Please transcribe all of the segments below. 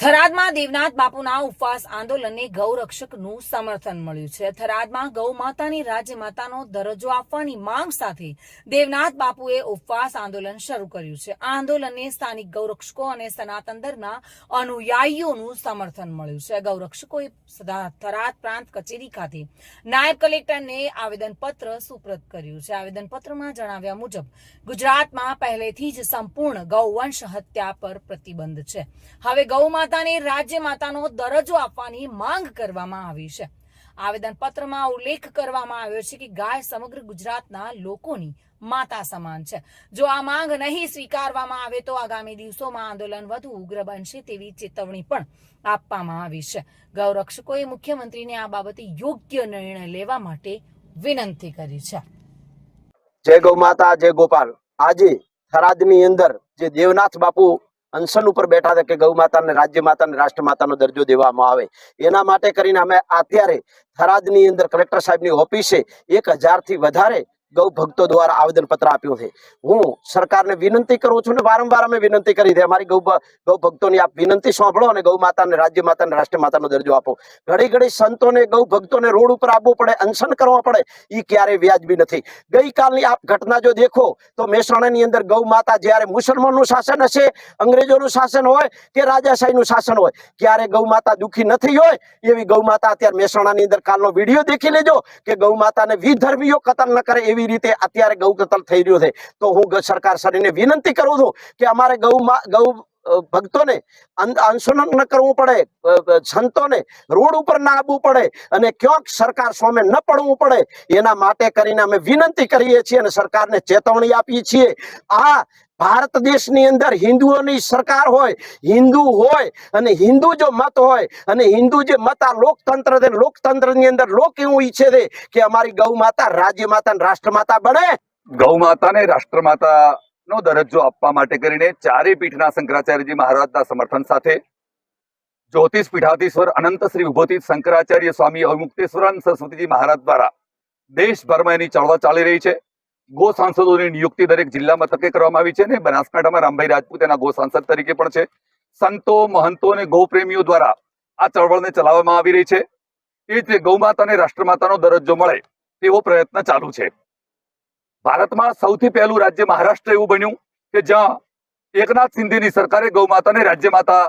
થરાદમાં દેવનાથ બાપુના ઉપવાસ આંદોલનને ગૌરક્ષકનું સમર્થન મળ્યું છે. થરાદમાં ગૌ માતાની રાજ્ય માતાનો દરજ્જો આપવાની માંગ સાથે દેવનાથ બાપુએ ઉપવાસ આંદોલન શરૂ કર્યું છે. આ આંદોલનને સ્થાનિક ગૌરક્ષકો અને સનાતન ધર્મના અનુયાયીઓનું સમર્થન મળ્યું છે. ગૌરક્ષકોએ થરાદ પ્રાંત કચેરી ખાતે નાયબ કલેક્ટરને આવેદનપત્ર સુપ્રત કર્યું છે. આવેદનપત્રમાં જણાવ્યા મુજબ, ગુજરાતમાં પહેલેથી જ સંપૂર્ણ ગૌવંશ હત્યા પર પ્રતિબંધ છે. હવે ગૌ માતાને રાજ્ય માતાનો દરજ્જો આપવાની માંગ કરવામાં આવી છે. આવેદનપત્રમાં ઉલ્લેખ કરવામાં આવ્યો છે કે ગાય સમગ્ર ગુજરાતના લોકોની માતા સમાન છે. જો આ માંગ નહીં સ્વીકારવામાં આવે તો આગામી દિવસોમાં આંદોલન વધુ ઉગ્ર બનશે તેવી ચેતવણી પણ આપવામાં આવી છે. ગૌરક્ષકોએ મુખ્યમંત્રીને આ બાબતે યોગ્ય નિર્ણય લેવા માટે વિનંતી કરી છે. જય ગૌ માતા, જય ગોપાલ. આજે થરાદની અંદર જે દેવનાથ બાપુ અનશન ઉપર બેઠા હતા કે ગૌ માતાને રાજ્ય માતાને રાષ્ટ્ર માતાનો દરજ્જો દેવામાં આવે. એના માટે કરીને અમે અત્યારે થરાદની અંદર કલેક્ટર સાહેબની ઓફિસે એક હજારથી વધારે ગૌ ભક્તો દ્વારા આવેદન પત્ર આપ્યું છે. હું સરકારને વિનંતી કરું છું ને વારંવાર અમે વિનંતી કરી છે. અમારી ગૌ ગૌ ભક્તોની આપ વિનંતી સાંભળો અને ગૌ માતાને રાજ્ય માતાને રાષ્ટ્ર માતાનો દરજ્જો આપો. ઘડી ઘડી સંતોને, ગૌ ભક્તોને રોડ ઉપર આવવું પડે, અનશન કરવા પડે એ ક્યારેય વ્યાજબી નથી. ગઈકાલની આપ ઘટના જો દેખો, તો મહેસાણાની અંદર ગૌ માતા જ્યારે મુસલમાનનું શાસન હશે, અંગ્રેજોનું શાસન હોય કે રાજાશાહીનું શાસન હોય, ક્યારે ગૌ માતા દુઃખી નથી હોય, એવી ગૌ માતા અત્યારે મહેસાણાની અંદર કાલનો વીડિયો દેખી લેજો કે ગૌ માતાને વિધર્મીઓ કતલ ન કરે એવી રીતે અત્યારે ગૌ કતલ થઈ રહ્યો છે. તો હું સરકાર શ્રીને વિનંતી કરું છું કે અમારે ગૌ ગૌ ભક્તોને અન- ન કરવું પડે સંતોને રોડ ઉપર ના આવવું પડે અને ક્યાંક સરકાર સામે ન પડવું પડે, એના માટે કરીને અમે વિનંતી કરીએ છીએ અને સરકારને ચેતવણી આપીએ છીએ. આ ભારત દેશની અંદર હિન્દુઓની સરકાર હોય, હિન્દુ હોય અને હિન્દુ જો મત હોય અને હિન્દુ જે મત આ લોકતંત્ર છે, લોકતંત્રની અંદર લોક એવું ઈચ્છે છે કે અમારી ગૌ માતા રાજ્ય માતા રાષ્ટ્ર માતા બને. ગૌ માતાને રાષ્ટ્રમાતા નો દરજ્જો આપવા માટે કરીને ચારે પીઠના શંકરાચાર્યજી મહારાજના સમર્થન સાથે જ્યોતિષ પીઠાધીશ્વર અનંત શ્રી વિભૂતિ શંકરાચાર્ય સ્વામી અવિમુક્તેશ્વરાન સરસ્વતીજી મહારાજ દ્વારા દેશભરમાં એની ચળવળ ચાલી રહી છે. ગો સાંસદોની નિયુક્તિ દરેક જિલ્લા મથકે કરવામાં આવી છે અને બનાસકાંઠામાં રામભાઈ રાજપૂત એના ગો સાંસદ તરીકે પણ છે. સંતો, મહંતો અને ગૌ પ્રેમીઓ દ્વારા આ ચળવળને ચલાવવામાં આવી રહી છે. એ રીતે ગૌમાતા અને રાષ્ટ્રમાતાનો દરજ્જો મળે તેવો પ્રયત્ન ચાલુ છે. ભારતમાં સૌથી પહેલું રાજ્ય મહારાષ્ટ્ર એવું બન્યું કે જ્યાં એકનાથ શિંદેની સરકારે ગૌ માતાને રાજ્ય માતા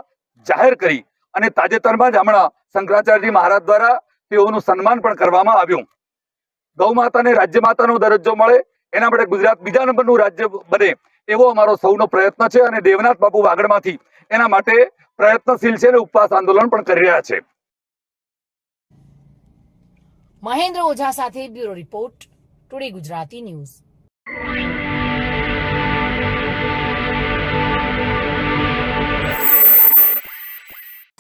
જાહેર કરી અને તાજેતરમાં જ હમણાં શંકરાચાર્યજી મહારાજ દ્વારા તેઓનું સન્માન પણ કરવામાં આવ્યું. ગૌ માતાને રાજ્ય માતાનો દરજ્જો મળે, એના માટે ગુજરાત બીજા નંબરનું રાજ્ય બને એવો અમારો સૌનો પ્રયત્ન છે અને દેવનાથ બાપુ વાગડમાંથી એના માટે પ્રયત્નશીલ છે અને ઉપવાસ આંદોલન પણ કરી રહ્યા છે. મહેન્દ્ર ઓઝા સાથે bureau report, today Gujarati news.